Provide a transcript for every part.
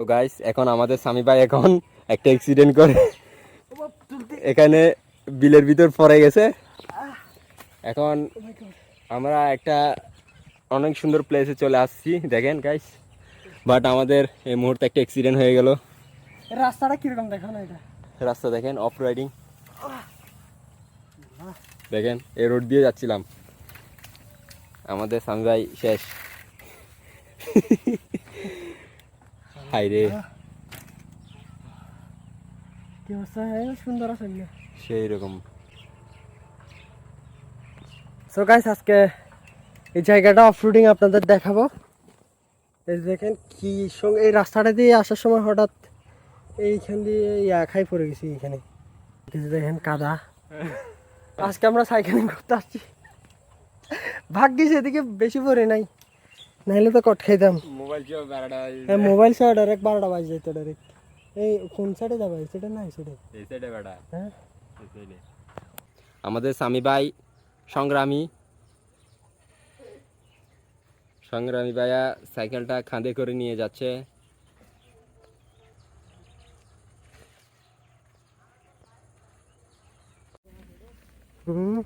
তো গাইস এখন আমাদের স্বামী ভাই এখন একটা অ্যাক্সিডেন্ট করে। এখানে বিলের ভিতর পড়ে গেছে। এখন আমরা একটা অনেক সুন্দর প্লেসে চলে আসছি দেখেন গাইস বাট আমাদের এই মুহূর্তে একটা অ্যাক্সিডেন্ট হয়ে গেল। রাস্তাটা কীরকম দেখো না এটা? রাস্তা দেখেন অফ রাইডিং দেখেন এই রোড দিয়ে যাচ্ছিলাম। আমাদের স্বামী ভাই শেষ। হাই রে কি অবস্থা? সুন্দর আছে না? সেই রকম। সো গাইস আজকে এই জায়গাটা অফরোডিং আপনাদের দেখাবো। এই দেখেন কি সঙ্গে এই রাস্তাটা দিয়ে আসার সময় হঠাৎ এইখান দিয়ে ইয়া খাই পড়ে গেছি এখানে দেখেন কাদা। আজকে আমরা সাইকেলিং করতে আসছি। ভাগ্যিস এদিকে বেশি পড়ে নাই। নাইলে তো কট খাইতাম। মোবাইল মোবাইল ছাড়া ডাইরেক্ট বারোটা বাজে যেত ডাইরেক্ট এই কোন সাইডে যাবে? এই সাইডে না এই সাইডে হ্যাঁ আমাদের স্বামী ভাই সংগ্রামী। সংগ্রামী ভাইয়া সাইকেলটা খাঁদে করে নিয়ে যাচ্ছে। হুম?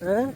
হ্যাঁ